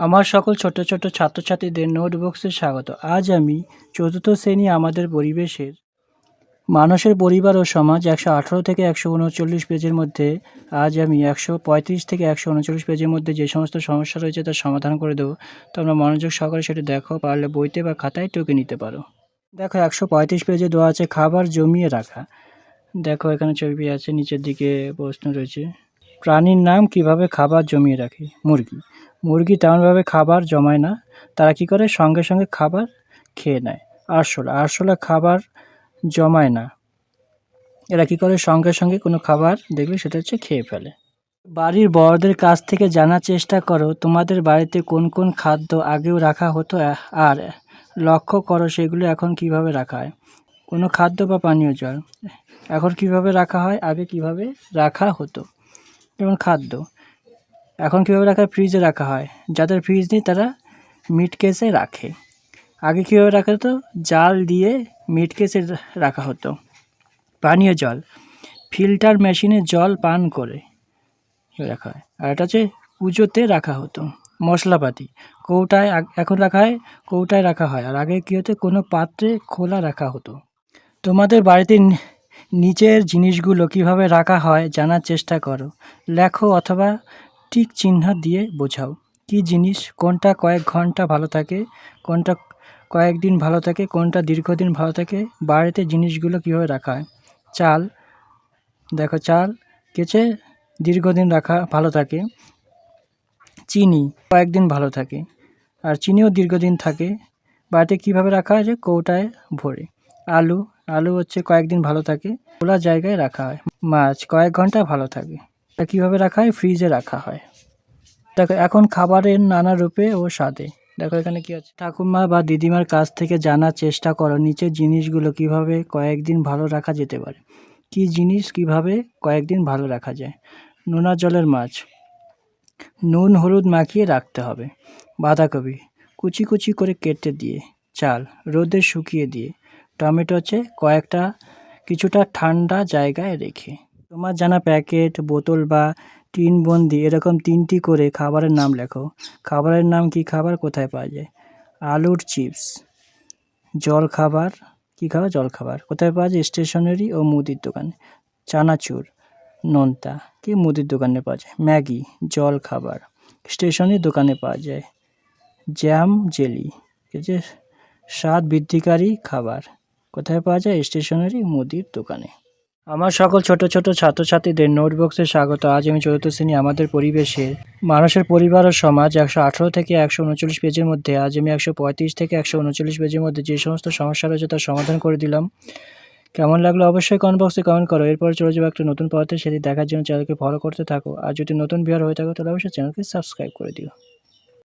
আমার সকল ছোট ছোট ছাত্রছাত্রীদের নোটবুকসে স্বাগত। আজ আমি চতুর্থ শ্রেণি আমাদের পরিবেশের, মানুষের পরিবার ও সমাজ একশো আঠারো থেকে একশো উনচল্লিশ পেজের মধ্যে, আজ আমি একশো পঁয়ত্রিশ থেকে একশো উনচল্লিশ পেজের মধ্যে যে সমস্ত সমস্যা রয়েছে তার সমাধান করে দেবো। তোমরা মনোযোগ সহকারে সেটা দেখো, পারলে বইতে বা খাতায় টুকে নিতে পারো। দেখো, একশো পঁয়ত্রিশ পেজে দেওয়া আছে খাবার জমিয়ে রাখা। দেখো, এখানে ছবি আছে, নিচের দিকে প্রশ্ন রয়েছে, প্রাণীর নাম কীভাবে খাবার জমিয়ে রাখে? মুরগি। মুরগি তেমনভাবে খাবার জমায় না, তারা কি করে? সঙ্গে সঙ্গে খাবার খেয়ে নেয়। আরশোলা আরশোলা খাবার জমায় না। এরা কি করে? সঙ্গে সঙ্গে কোনো খাবার দেখলে সেটা হচ্ছে খেয়ে ফেলে। বাড়ির বড়দের কাছ থেকে জানার চেষ্টা করো, তোমাদের বাড়িতে কোন কোন খাদ্য আগেও রাখা হতো আর লক্ষ্য করো সেগুলো এখন কীভাবে রাখা হয়। কোনো খাদ্য বা পানীয় জল, এখন কীভাবে রাখা হয়? আগে কীভাবে রাখা হতো? যেমন খাদ্য। এখন কীভাবে রাখা হয় ফ্রিজে রাখা হয়? যাদের ফ্রিজ নেই, তারা মিট কেসে রাখে। আগে কীভাবে রাখা হতো? জাল দিয়ে মিট কেসে রাখা হতো। পানীয় জল। ফিল্টার মেশিনে জল পান করে রাখা হয়। আর এটা হচ্ছে পুজোতে রাখা হতো। মশলাপাতি। কৌটায় এখন রাখা হয়, কৌটায় রাখা হয়। আর আগে কী হতো? কোনো পাত্রে খোলা রাখা হতো। তোমাদের বাড়িতে নিচের জিনিসগুলো কীভাবে রাখা হয় জানার চেষ্টা করো। লেখো অথবা টিক চিহ্ন দিয়ে বোঝাও। কী জিনিস কোনটা কয়েক ঘণ্টা ভালো থাকে, কোনটা কয়েকদিন ভালো থাকে, কোনটা দীর্ঘদিন ভালো থাকে, বাড়িতে জিনিসগুলো কীভাবে রাখা হয়? চাল, দেখো চাল কেচে দীর্ঘদিন রাখা ভালো থাকে। চিনি কয়েকদিন ভালো থাকে, আর চিনিও দীর্ঘদিন থাকে। বাড়িতে কীভাবে রাখা হয় যে কৌটায় ভরে। আলু আলু হচ্ছে কয়েকদিন ভালো থাকে, খোলা জায়গায় রাখা হয়। মাছ কয়েক ঘণ্টা ভালো থাকে। তা কীভাবে রাখা হয়? ফ্রিজে রাখা হয়। দেখো, এখন খাবারের নানা রূপে ও স্বাদে। দেখো, এখানে কি আছে? ঠাকুমা বা দিদিমার কাছ থেকে জানার চেষ্টা করো নিচের জিনিসগুলো কীভাবে কয়েকদিন ভালো রাখা যেতে পারে। কি জিনিস কীভাবে কয়েকদিন ভালো রাখা যায়? নোনা জলের মাছ। নুন, হলুদ মাখিয়ে রাখতে হবে। বাঁধাকপি। কুচি কুচি করে কেটে দিয়ে, চাল রোদে শুকিয়ে দিয়ে, টমেটো হচ্ছে কয়েকটা, কিছুটা ঠান্ডা জায়গায় রেখে। জানা প্যাকেট, বোতল বা টিন বন্দি এরকম তিনটি করে খাবারের নাম লেখো। খাবারের নাম কি খাবার? কোথায় পাওয়া যায়? আলুর চিপস। জল খাবার। কী খাবার? জল খাবার। কোথায় পাওয়া যায়? স্টেশনারি ও মুদির দোকানে। চানাচুর, নোনতা। কি মুদির দোকানে পাওয়া যায়? ম্যাগি, জল খাবার। স্টেশনারি দোকানে পাওয়া যায়। Jam jelly. যে স্বাদ বৃদ্ধিকারী খাবার। কোথায় পাওয়া যায়? স্টেশনারি মুদির দোকানে। আমার সকল ছোট ছোট ছাত্রছাত্রীদের নোটবক্সে স্বাগত। আজ আমি চতুর্থ শ্রেণি আমাদের পরিবেশে মানুষের পরিবার ও সমাজ একশো আঠারো থেকে একশো উনচল্লিশ পেজের মধ্যে, আজ আমি একশো পঁয়ত্রিশ থেকে একশো উনচল্লিশ পেজের মধ্যে যে সমস্ত সমস্যা রয়েছে তার সমাধান করে দিলাম। কেমন লাগল অবশ্যই কমেন্ট বক্সে কমেন্ট করো। এরপর চলে যাব একটা নতুন পথে, সেটি দেখার জন্য চ্যানেলকে ফলো করতে থাকো। আর যদি নতুন বিহার হয়ে থাকো, তাহলে অবশ্যই চ্যানেলকে সাবস্ক্রাইব করে দিও।